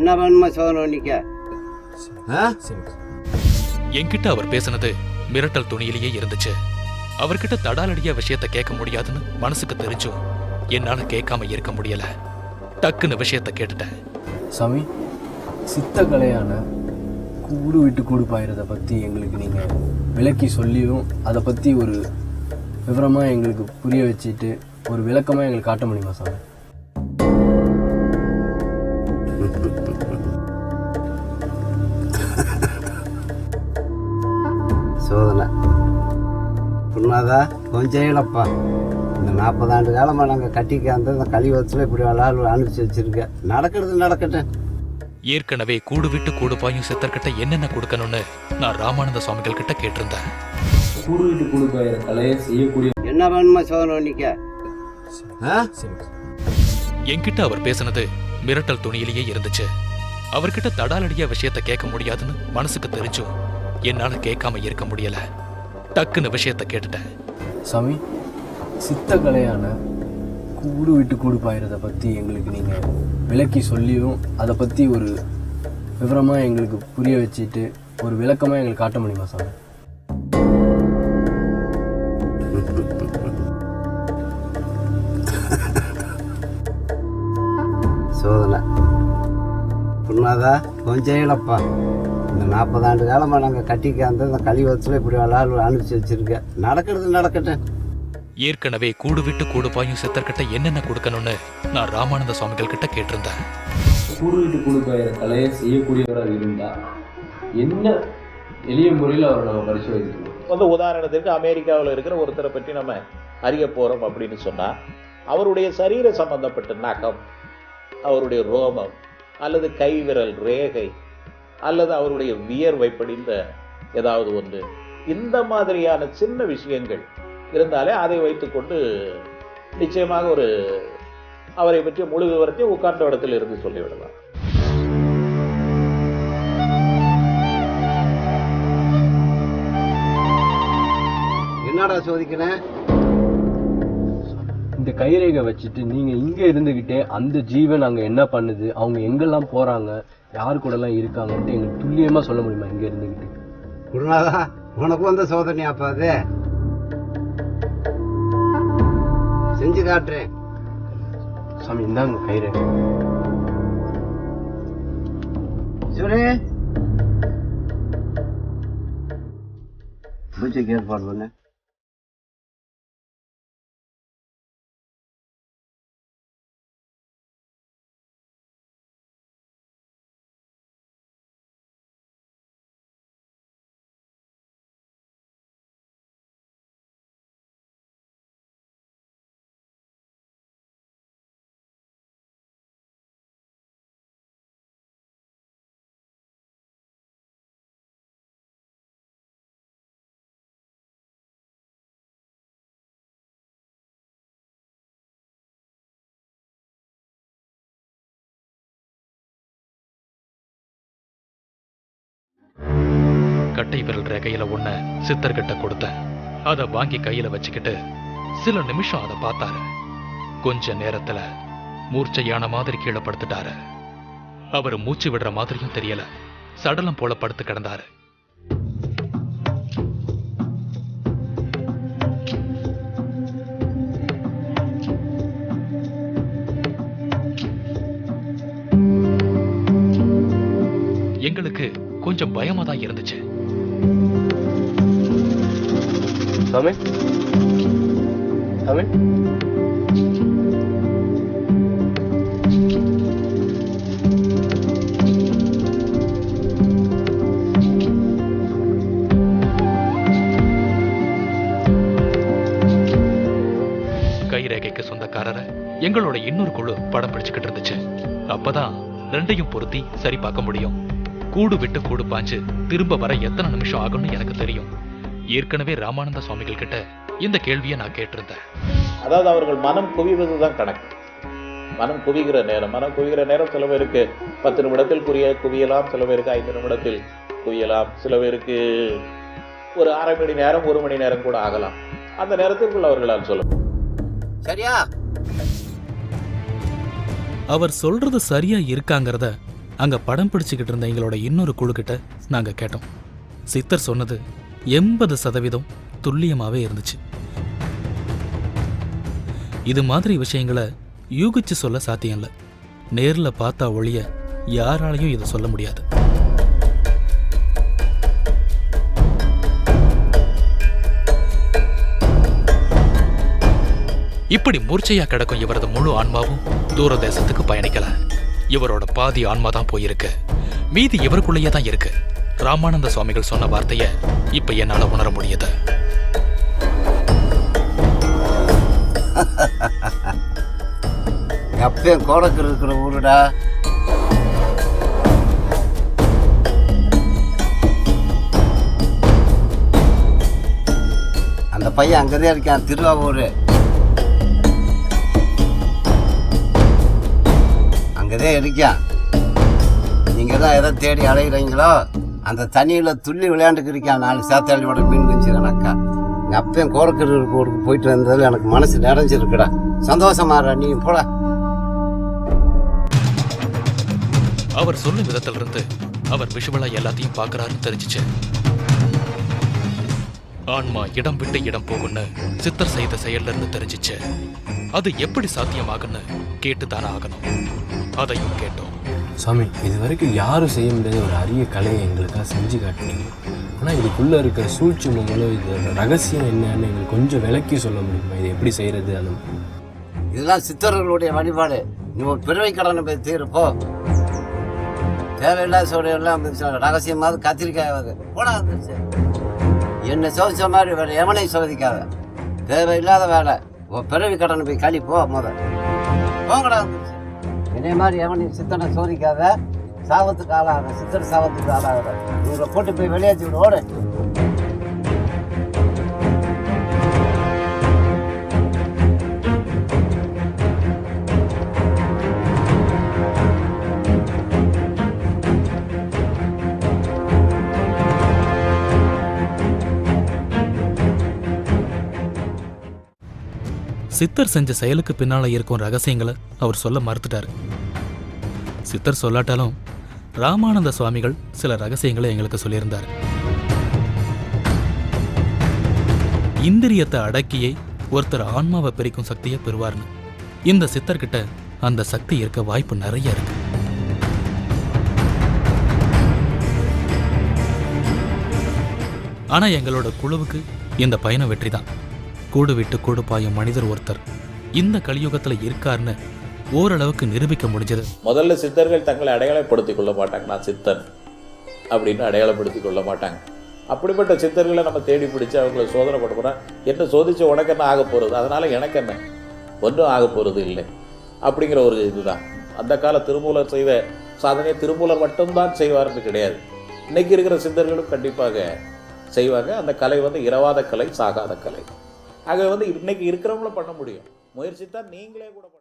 என்ன வேணுமா சோதனை பண்ணிக்க. ஆ? என்கிட்ட அவர் பேசுனது மிரட்டல் துணியிலேயே இருந்துச்சு. அவர்கிட்ட தடாலடியா விஷயத்த கேட்க முடியாதுன்னு மனசுக்கு தெரிஞ்சும். என்னால கேட்காம இருக்க முடியல. டக்குன்னு விஷயத்த கேட்டுட்டேன். சாமி சித்த கலையான கூடு விட்டு கூடு பாயிறதை பற்றி எங்களுக்கு நீங்கள் விளக்கி சொல்லியும் அதை பற்றி ஒரு விவரமாக எங்களுக்கு புரிய வச்சுட்டு ஒரு விளக்கமாக எங்களுக்கு காட்ட முடியுமா சாமி? சோதனை. உண்மைதா கொஞ்சம் இல்லப்பா இந்த நாற்பது ஆண்டு காலமாக நாங்கள் கட்டிக்க அந்த இந்த கழிவத்தில் இப்படி ஆள் அனுப்பிச்சு வச்சிருக்கேன் நடக்கிறது நடக்கட்டும். ஏற்கனவே கூடு விட்டு கூடு பாயும் சித்தர்கிட்ட என்னென்ன கொடுக்கணும்னு நான் ராமானந்த சுவாமிகள் கிட்ட கேட்டிருந்தேன். கூடு விட்டு கூடு பாயிற கலையை செய்யக்கூடிய என்ன வேணுமா சோதனை பண்ணிக்க. ஆ? என்கிட்ட அவர் பேசுனது மிரட்டல் துணியிலேயே இருந்துச்சு. அவர்கிட்ட தடாலடியா விஷயத்த கேட்க முடியாதுன்னு மனசுக்கு தெரிஞ்சும் என்னால கேட்காம இருக்க முடியல. டக்குன்னு விஷயத்த கேட்டுட்டேன். சாமி சித்த கலையான கூடு விட்டு கூடு பாயிறதை பற்றி எங்களுக்கு நீங்கள் விளக்கி சொல்லியும் அதை பற்றி ஒரு விவரமாக எங்களுக்கு புரிய வச்சுட்டு ஒரு விளக்கமாக எங்களுக்கு காட்ட முடியுமா சாமி? சோதனை. உண்மைதா கொஞ்சம் இல்லப்பா இந்த நாற்பது ஆண்டு காலமாக நாங்கள் கட்டிக்க அந்த இந்த கழிவத்தில் இப்படி ஆள் அனுப்பிச்சு வச்சிருக்கேன் நடக்கிறது நடக்கட்டும். ஏற்கனவே கூடு விட்டு கூடு பாயும் சித்தர்கிட்ட என்னென்ன கொடுக்கணும்னு நான் ராமானந்த சுவாமிகள் கிட்ட கேட்டிருந்தேன். கூடு விட்டு கூடு பாயிற கலையை செய்யக்கூடியவராக இருந்தால் என்ன எளிய முறையில் அவரை நம்ம பரிசோதிக்கணும் வந்து உதாரணத்துக்கு அமெரிக்காவில் இருக்கிற ஒருத்தரை பற்றி நம்ம அறிய போகிறோம் அப்படின்னு சொன்னால் அவருடைய சரீர சம்பந்தப்பட்ட நகம் அவருடைய ரோமம் அல்லது கைவிரல் ரேகை அல்லது அவருடைய வியர்வை படிந்த ஏதாவது ஒன்று. இந்த மாதிரியான சின்ன விஷயங்கள் இருந்தாலே அதை வைத்துக்கொண்டு நிச்சயமாக ஒரு அவரை பற்றி முழு விவரத்தையும் உட்கார்ந்த இடத்தில் இருந்து சொல்லிவிடலாம். என்னடா சோதிக்கிறேன் இந்த கைரேகை வச்சுட்டு நீங்க இங்க இருந்துகிட்டே அந்த ஜீவன் அங்க என்ன பண்ணுது? அவங்க எங்கெல்லாம் போறாங்க? யார் கூட எல்லாம் இருக்காங்கன்ட்டு எங்களுக்கு துல்லியமா சொல்ல முடியுமா இங்க இருந்துகிட்டு? குருநாதா உனக்கு வந்த சோதனையாப்பா அது? செஞ்சு காட்டுறேன். சாமி இந்தாங்க கைரேகை. சிவனே பூஜைக்கு ஏற்பாடு பண்ணு. கட்டை விரல் ரேகையில ஒண்ண சித்தர்கிட்ட கொடுத்தேன். அத வாங்கி கையில வச்சுக்கிட்டு சில நிமிஷம் அதை பார்த்தாரு. கொஞ்ச நேரத்துல மூர்ச்சையான மாதிரி கீழே படுத்துட்டாரு. அவர் மூச்சு விடுற மாதிரியும் தெரியல. சடலம் போல படுத்து கிடந்தாரு. எங்களுக்கு கொஞ்சம் பயமா தான் இருந்துச்சு. சாமி சாமி கைரேகைக்கு சொந்தக்காரரை எங்களோட இன்னொரு குழு படம் பிடிச்சுக்கிட்டு இருந்துச்சு. அப்பதான் ரெண்டையும் பொருத்தி சரி பார்க்க முடியும். கூடு விட்டு கூடு பாஞ்சு திரும்ப வர எத்தனை நிமிஷம் ஆகும்னு எனக்கு தெரியும். ஏற்கனவே ராமானந்த சுவாமிகள் கிட்ட இந்த கேள்வியை நான் கேட்டிருந்தேன். அதாவது அவர்கள் மனம் குவிவது தான் கணக்கு. மனம் குவிகிற நேரம். மனம் குவிகிற நேரம் சில பேருக்கு பத்து நிமிடத்தில் குவிய குவியலாம் சில பேருக்கு ஐந்து நிமிடத்தில் குவியலாம் சில பேருக்கு ஒரு அரை மணி நேரம் ஒரு மணி நேரம் கூட ஆகலாம். அந்த நேரத்திற்குள் அவர்களால் சொல்ல. சரியா? அவர் சொல்றது சரியா இருக்காங்கிறத அங்க படம் பிடிச்சுக்கிட்டு இருந்த எங்களோட இன்னொரு குழுக்கிட்ட நாங்க கேட்டோம். சித்தர் சொன்னது எண்பது சதவீதம் துல்லியமாவே இருந்துச்சு. இது மாதிரி விஷயங்களை யூகிச்சு சொல்ல சாத்தியம் இல்லை. நேர்ல பார்த்தா ஒழிய யாராலையும் இதை சொல்ல முடியாது. இப்படி மூர்ச்சையா கிடக்கும் இவரது முழு ஆன்மாவும் தூர தேசத்துக்கு பயணிக்கல. இவரோட பாதி ஆன்மா தான் போயிருக்கு. மீதி இவருக்குள்ளேயே தான் இருக்கு. ராமானந்த சுவாமிகள் சொன்ன வார்த்தையை இப்ப என்னால உணர முடியுது. எப்பயும் கோடக்கு இருக்கிற ஊருடா. அந்த பையன் அங்கதான் இருக்கான் திருவாவூர். அங்கதான் இருக்கான். நீங்க தான் எதை தேடி அலைகிறீங்களோ அந்த தண்ணியில் துள்ளி விளையாண்டுக்கு இருக்கான் நாலு சாத்தாளியோட மீன் குச்சி கணக்கா எங்க அப்பயும் கோரக்கரு ஊருக்கு போயிட்டு வந்ததில் எனக்கு மனசு நிறைஞ்சிருக்குடா. சந்தோஷமாடா நீ போல அவர் சொல்லும் விதத்திலிருந்து அவர் விஷுவலா எல்லாத்தையும் பார்க்கறாருன்னு தெரிஞ்சிச்சு. ஆன்மா இடம் விட்டு இடம் போகும்னு சித்தர் செய்த செயல்ல இருந்து தெரிஞ்சுச்சு. அது எப்படி சாத்தியமாகுன்னு கேட்டுத்தானே ஆகணும். அதையும் கேட்டோம். சாமி இது வரைக்கும் யாரும் செய்ய முடியாத ஒரு அரிய கலையை எங்களுக்காக செஞ்சு காட்டினீங்க. ஆனால் இதுக்குள்ளே இருக்கிற சூழ்ச்சிமங்களும் இதோட ரகசியம் என்னன்னு எங்களுக்கு கொஞ்சம் விளக்கி சொல்ல முடியுமா? இது எப்படி செய்கிறது அந்த இதெல்லாம் சித்தர்களுடைய வழிபாடு. நீ ஒரு பிறவை கடனை போய் தீர்ப்போ தேவையில்லாத சோடையெல்லாம் ரகசியமாவது கத்திரிக்காயாவது போடா என்னை சோதிச்ச மாதிரி வேறு எவனையும் சோதிக்காத. தேவையில்லாத வேலை. உன் பிறவி கடனை போய் கழிப்போ முதல் முத. போங்கடா இதே மாதிரி எவனையும் சித்தனை சோதிக்காத சாபத்துக்கு ஆளாக சித்தர் சாபத்துக்கு ஆளாகிறேன் உங்களை போட்டு போய் வெளியேற்றி விடு ஓடு. சித்தர் செஞ்ச செயலுக்கு பின்னால இருக்கும் ரகசியங்களை அவர் சொல்ல மறுத்துட்டாரு. சித்தர் சொல்லாட்டாலும் ராமானந்த சுவாமிகள் சில ரகசியங்களை எங்களுக்கு சொல்லியிருந்தார். இந்திரியத்தை அடக்கியே ஒருத்தர் ஆன்மாவை பிரிக்கும் சக்தியை பெறுவார்னு இந்த சித்தர்கிட்ட அந்த சக்தி இருக்க வாய்ப்பு நிறைய இருக்கு. ஆனா எங்களோட குழுவுக்கு இந்த பயணம் வெற்றி தான் கூடு விட்டு கூடு பாயும் மனிதர் ஒருத்தர். இந்த கலியுகத்துல இருக்காருன்னு ஓரளவுக்கு நிரூபிக்க முடிஞ்சது. முதல்ல சித்தர்கள் தங்களை அடையாளப்படுத்திக் கொள்ள மாட்டாங்க. நான் சித்தன் அப்படின்னு அடையாளப்படுத்திக் கொள்ள மாட்டாங்க. அப்படிப்பட்ட சித்தர்களை நம்ம தேடி பிடிச்சி அவங்கள சோதனை பண்ண போனால் என்ன சோதிச்சு உனக்கு என்ன ஆக போகிறது அதனால எனக்கு என்ன? ஒன்றும் ஆக போகிறது இல்லை. அப்படிங்கிற ஒரு இதுதான். அந்த கால திருமூலர் செய்த சாதனையை திருமூலர் மட்டும்தான் செய்வார்னு கிடையாது. இன்னைக்கு இருக்கிற சித்தர்களும் கண்டிப்பாக செய்வாங்க. அந்த கலை வந்து இரவாத கலை சாகாத கலை. அதை வந்து இன்னைக்கு இருக்கிறவங்களும் பண்ண முடியும். முயற்சி தான் நீங்களே கூட